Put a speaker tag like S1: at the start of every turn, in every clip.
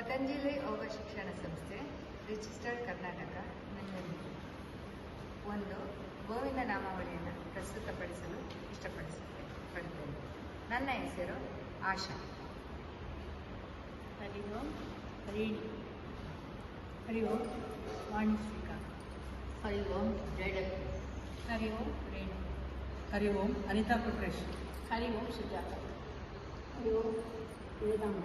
S1: ಪತಂಜಲಿ ಯೋಗ ಶಿಕ್ಷಣ ಸಂಸ್ಥೆ ರಿಜಿಸ್ಟರ್ಡ್ ಕರ್ನಾಟಕ ಬೆಂಗಳೂರು ಒಂದು ಗೋವಿಂದ ನಾಮಾವಳಿಯನ್ನು ಪ್ರಸ್ತುತಪಡಿಸಲು ಇಷ್ಟಪಡಿಸುತ್ತೆ ಪಡುತ್ತೇನೆ ನನ್ನ ಹೆಸರು ಆಶಾ.
S2: ಹರಿ ಓಂ ಹರಿಣಿ ಹರಿ ಓಂ ವಾಣಿಸಿಕ ಹರಿ ಓಂ ಜಯಲಕ್ಷ್ಮಿ ಹರಿ ಓಂ ರೇಣು.
S3: ಹರಿ ಓಂ ಅನಿತಾ ಪುಟ್ರೇಶ್.
S2: ಹರಿ ಓಂ ಸುಜಾತ. ಹರಿ ಓಂ ವೇದಾಂಗ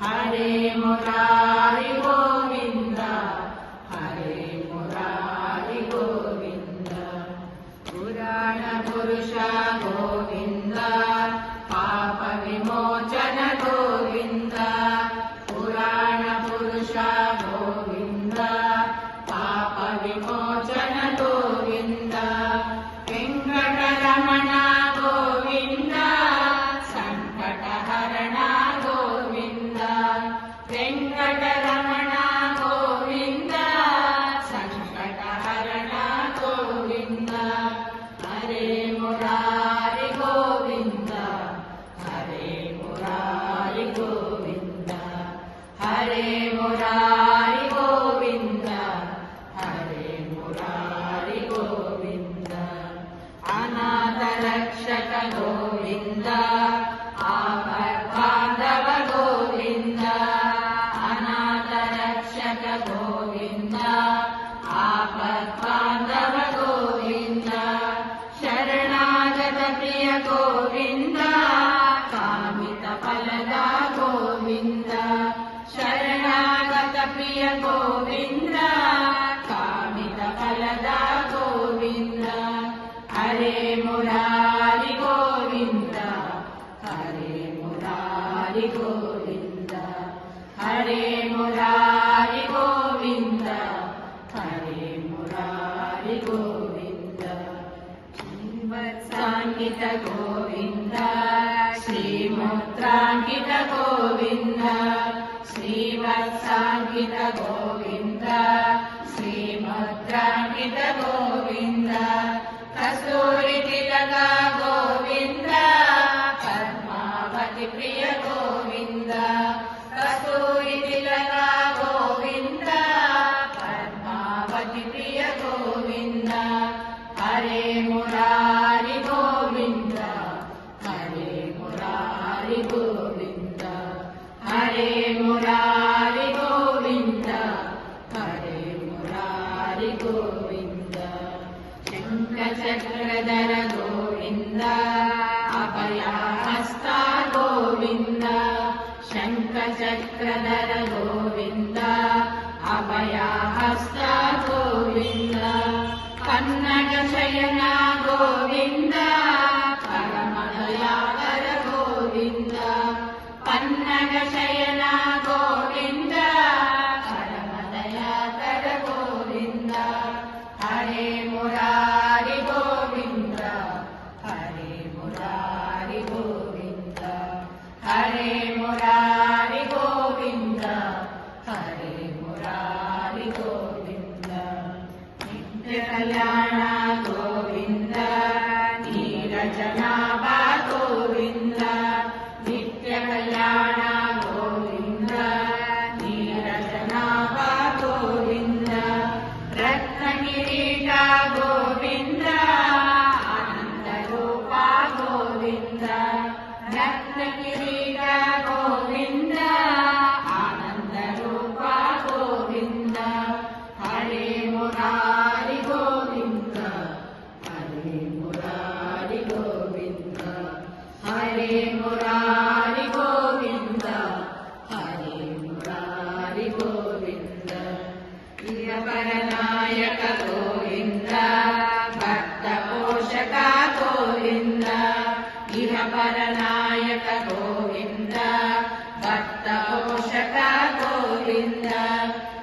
S1: हरे मुरारिवो మురారి గోవింద హరే మురారి గోవింద హరే మురారి గోవింద హరే మురారి గోవింద అనాథ రక్షక గోవిందా ಪ್ರಿಯ ಗೋವಿಂದ ಕಾಮಿತ ಫಲದ ಗೋವಿಂದ ಶರಣಾಗತ ಪ್ರಿಯ ಗೋವಿಂದ ಕಾಮಿತ ಫಲದ ಗೋವಿಂದ ಹರೇ ಮುರಾರಿ ಗೋವಿಂದ ಹರೇ ಮುರಾರಿ ಗೋವಿಂದ ಹರೇ ಮುರಾರಿ ಗೋವಿಂದ ಹರೇ ಮುರಾರಿ ಗೋವಿಂದ ङ्कित गोविन्द श्रीमूत्राङ्कित गोविन्द श्रीवत्साङ्कित ಶಂಖಚಕ್ರಧರ ಗೋವಿಂದ परनायक गोविन्द भक्तपोषक गोविन्द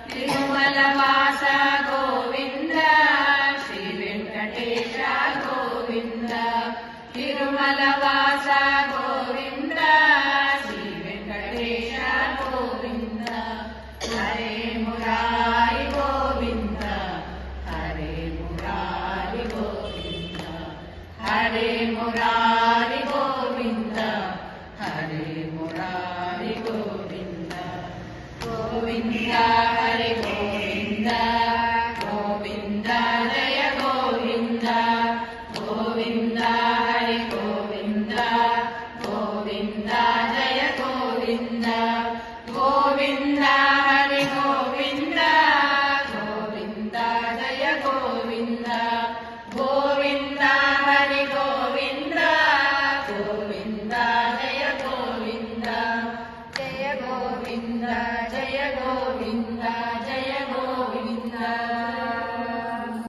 S1: तिरुमलवास गोविन्द श्रीवेङ्कटेश गोविन्द तिरुमलवास गोविन्द श्रीवेङ्कटेश गोविन्द हरे मुरारि गोविन्द हरे मुरारि गोविन्द हरे मुरारि Yeah.